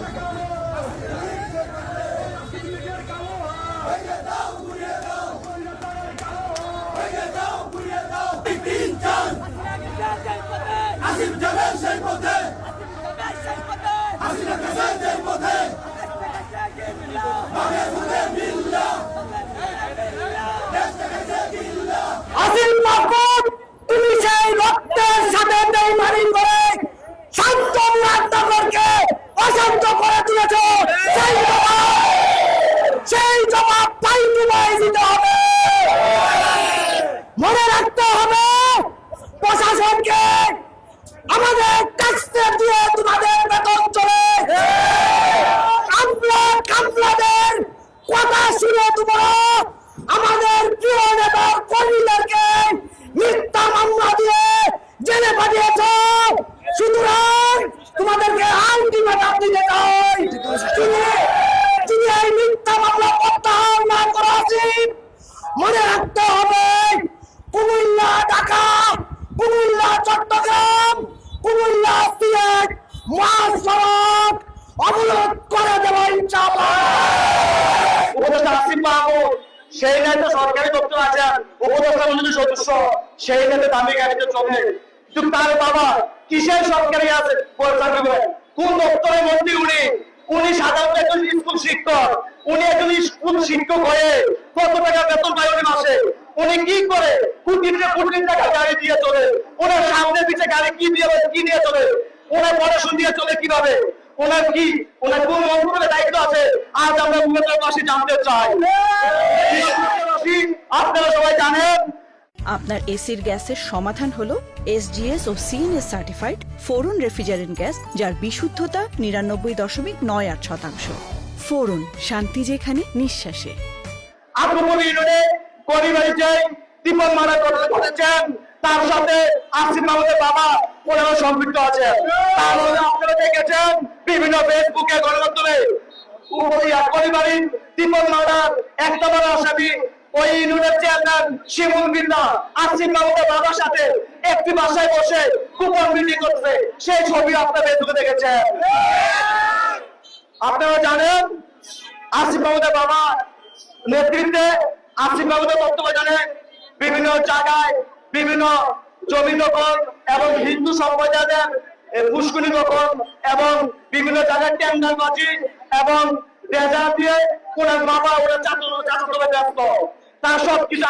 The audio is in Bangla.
Oh my God. জীবিত করে তুলেছ। সেই সেই জবাব তাই তোমায় দিতে হবে। মনে রাখতে হবে, প্রশাসনকে আমাদের ট্যাক্সে দিয়ে তোমাদের বেতন চলে। কামলাদের কথা শুনে তোমরা আমাদের প্রিয় নেতা কর্মীদেরকে মিথ্যা মামলা দিয়ে দিতে চাই যদি এই মিথ্যা মামলা প্রত্যাহার না করা উচিত। মনে রাখতে হবে, কুমিল্লা, ঢাকা, কুমিল্লা, চট্টগ্রাম, কুমিল্লা সিলেট মহাসড়ক অবরোধ করে দেওয়া ইনশাআল্লাহ। উপদেষ্টা আসিফ মাহমুদ, সেই নেতা সরকারি দপ্তর আছেন উপদেষ্টা মন্ডলীর সদস্য, সেই নেতা দামি গাড়িতে চলে। কিন্তু তার বাবা কিসের সরকারি আছে? চাকরি করে। কোন দপ্তরের মন্ত্রী উনি? উনি সাধারণত একজন স্কুল শিক্ষক। উনি একজন স্কুল শিক্ষক হয়ে কত টাকা বেতন পায় উনি মাসে? উনি কি করে? কোটি কোটি টাকা গাড়ি দিয়ে চলে। ওনার সামনে পিছে গাড়ি কি দিয়ে কি নিয়ে চলে? ওনার পড়াশোনা দিয়ে চলে কীভাবে? ওনার কি? ওনার কোন মন্ত্রণালয়ের দায়িত্ব আছে? আজ আমরা উন্নতের পাশে জানতে চাই। আপনারা সবাই জানেন আপনার এসির গ্যাসের সমাধান হলো এসজিএস ও CNS certified freon refrigerant gas, যার বিশুদ্ধতা নিরানব্বই দশমিক নয় আট শতাংশ। ফোরন, শান্তি যেখানে, নিঃশ্বাসে। তার সাথে আসিফ মাহমুদের বাবা ওনারা সম্পৃক্ত আছে তাহলে আপনারা দেখেছেন বিভিন্ন ফেসবুকে গণমাধ্যমে। পরিবারে দীপন মারার একটা বড় আসামি ওই ইউনিয়নের চেয়ারম্যান শিমুল বিল্লা আসিফ মাহমুদের বাবার সাথে একটি বাসায় বসে কুপন মিটিং করছে। সেই ছবি আপনারা ফেসবুকে দেখেছেন। আপনারা জানেন আসিফ মাহমুদের বাবা নেতৃত্বে আসিফ মাহমুদের বিভিন্ন জায়গায় বিভিন্ন জমি দখল এবং হিন্দু সম্প্রদায়ের এ, পুষ্করি দখল এবং বিভিন্ন জায়গায় টেন্ডারবাজি এবং রেজা দিয়ে ওনার বাবা ওনার চাচা চাচা ব্যস্ত। তার সবকিছু